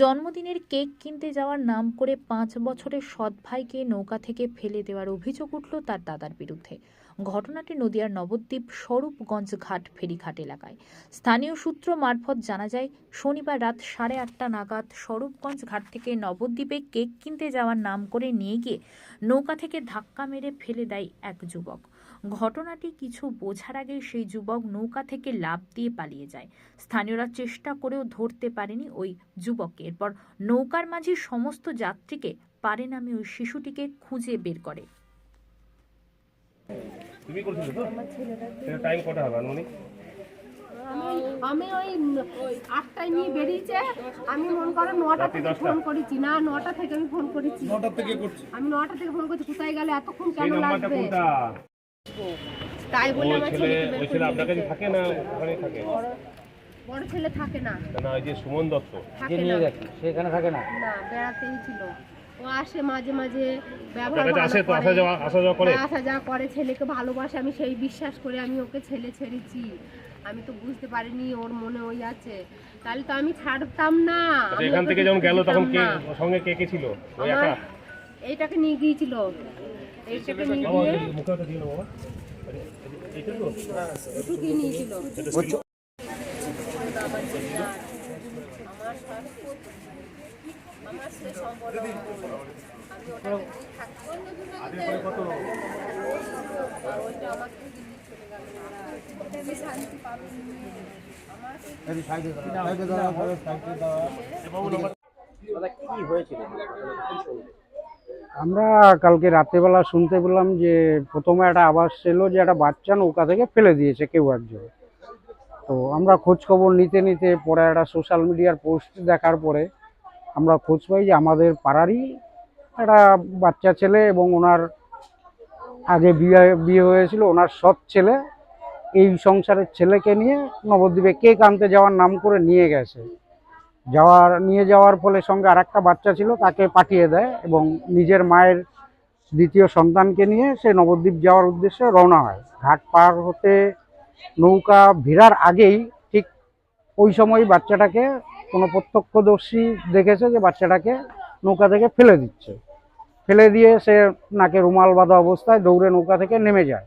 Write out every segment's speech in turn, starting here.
জন্মদিনের কেক কিনতে যাওয়ার নাম করে পাঁচ বছরের সৎ ভাইকে নৌকা থেকে ফেলে দেওয়ার অভিযোগ উঠল তার দাদার বিরুদ্ধে। ঘটনাটি নদিয়ার নবদ্বীপ স্বরূপগঞ্জ ঘাট ফেরিঘাট এলাকায়। স্থানীয় সূত্র মারফত জানা যায়, শনিবার রাত সাড়ে আটটা নাগাদ স্বরূপগঞ্জ ঘাট থেকে নবদ্বীপে কেক কিনতে যাওয়ার নাম করে নিয়ে গিয়ে নৌকা থেকে ধাক্কা মেরে ফেলে দেয় এক যুবক। ঘটনাটি কিছু বোঝার আগে সেই যুবক নৌকা থেকে লাফ দিয়ে পালিয়ে যায়। স্থানীয়রা চেষ্টা করেও ধরতে পারেনি ওই যুবককে। এরপর নৌকার মাঝে সমস্ত যাত্রীকে পারে নামে ওই শিশুটিকে খুঁজে বের করে। তুমি করছিলে তো? সেটা টাইম কটা হবে আনুমানিক? আমি ওই আটটায় নিয়ে বেরিয়েছে। আমি মনে করো নটা থেকে ফোন করেছি। না নটা থেকে আমি ফোন করেছি। নটা থেকে করছি। আমি নটা থেকে ফোন করছি। কোথায় গেলে এতক্ষণ কেন লাগবে? তাই বলে আমার ছেলে ওই ছেলে আপনার কাছে থাকে না ওখানে থাকে? বড় ছেলে থাকে না। না ওই যে সুমন দত্ত। যে থাকে নিয়ে না। গেছে সেখানে থাকে না? না বেড়াতেই ছিল। ও আসে মাঝে মাঝে ব্যবহার আপনার কাছে ভালো আসে তো আসা যাওয়া আসা যাওয়া করে? হ্যাঁ, আসা যাওয়া করে ছেলেকে ভালোবাসে আমি সেই বিশ্বাস করে আমি ওকে ছেলে ছেড়েছি। আমি তো বুঝতে পারিনি ওর মনে ওই আছে। তাহলে তো আমি ছাড়তাম না আচ্ছা এখান থেকে যখন গেল তখন কে সঙ্গে কে কে ছিল? ওই একা? এইটাকে নিয়ে গিয়েছিল। এইটাকে নিয়ে গিয়ে নিয়েছিল আমার সে সম্পর্ক আমরা কালকে রাত্রেবেলা শুনতে পেলাম যে প্রথমে একটা আওয়াজ ছিল যে একটা বাচ্চা নৌকা থেকে ফেলে দিয়েছে কেউ একজন। তো আমরা খোঁজখবর নিতে নিতে পরে একটা সোশ্যাল মিডিয়ার পোস্ট দেখার পরে আমরা খোঁজ পাই যে আমাদের পাড়ারই একটা বাচ্চা ছেলে এবং ওনার আগে বিয়ে বিয়ে হয়েছিল, ওনার সৎ ছেলে। এই সংসারের ছেলেকে নিয়ে নবদ্বীপে কেক আনতে যাওয়ার নাম করে নিয়ে গেছে। যাওয়ার নিয়ে যাওয়ার ফলে সঙ্গে আর একটা বাচ্চা ছিল, তাকে পাঠিয়ে দেয় এবং নিজের মায়ের দ্বিতীয় সন্তানকে নিয়ে সে নবদ্বীপ যাওয়ার উদ্দেশ্যে রওনা হয়। ঘাট পার হতে নৌকা ভিড়ার আগেই ঠিক ওই সময় বাচ্চাটাকে কোনো প্রত্যক্ষদর্শী দেখেছে যে বাচ্চাটাকে নৌকা থেকে ফেলে দিচ্ছে। ফেলে দিয়ে সে নাকে রুমাল বাঁধা অবস্থায় দৌড়ে নৌকা থেকে নেমে যায়।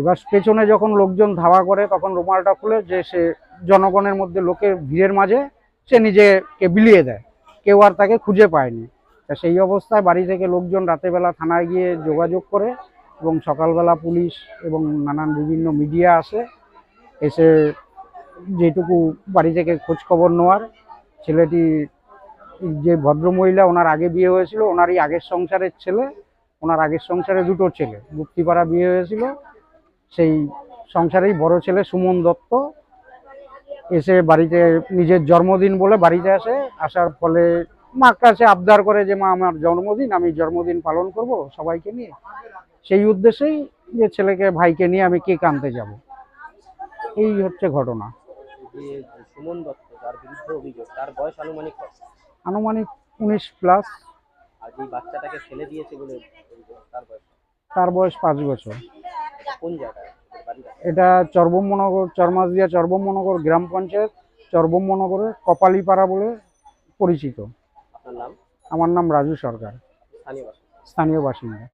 এবার পেছনে যখন লোকজন ধাওয়া করে, তখন রুমালটা খুলে যে সে জনগণের মধ্যে লোকের ভিড়ের মাঝে সে নিজেকে বিলিয়ে দেয়। কেউ আর তাকে খুঁজে পায়নি। তা সেই অবস্থায় বাড়ি থেকে লোকজন রাতেরবেলা থানায় গিয়ে যোগাযোগ করে এবং সকালবেলা পুলিশ এবং নানান বিভিন্ন মিডিয়া আসে, এসে যেটুকু বাড়ি থেকে খোঁজ খবর নেওয়ার, ছেলেটি যে ভদ্রমহিলা, ওনার আগে বিয়ে হয়েছিল, ওনারই আগের সংসারের ছেলে, ওনার আগের সংসারে দুটো ছেলে মুক্তিপাড়া বিয়ে হয়েছিল, সেই সংসারেই বড় ছেলে সুমন দত্ত, এসে বাড়িতে নিজের জন্মদিন বলে বাড়িতে আসে, আসার ফলে মার কাছে আবদার করে যে, মা, আমার জন্মদিন, আমি জন্মদিন পালন করব সবাইকে নিয়ে। সেই উদ্দেশ্যেই যে ছেলেকে, ভাইকে নিয়ে আমি কেক আনতে যাব। এই হচ্ছে ঘটনা। যে সুমন দত্ত তার বিরুদ্ধে অভিযোগ তার বয়স আনুমানিক কত? আনুমানিক উনিশ প্লাস। আর যে বাচ্চাটাকে ফেলে দিয়েছে বলে তার বয়স তার বয়স পাঁচ বছর। এটা কোন জায়গায়? এটা চর্বমনগর চরমাসদিয়া চর্বমনগর গ্রাম পঞ্চায়েত চর্বমনগরের কপালীপাড়া বলে পরিচিত। আপনার নাম? আমার নাম রাজু সরকার। স্থানীয় বাসিন্দা।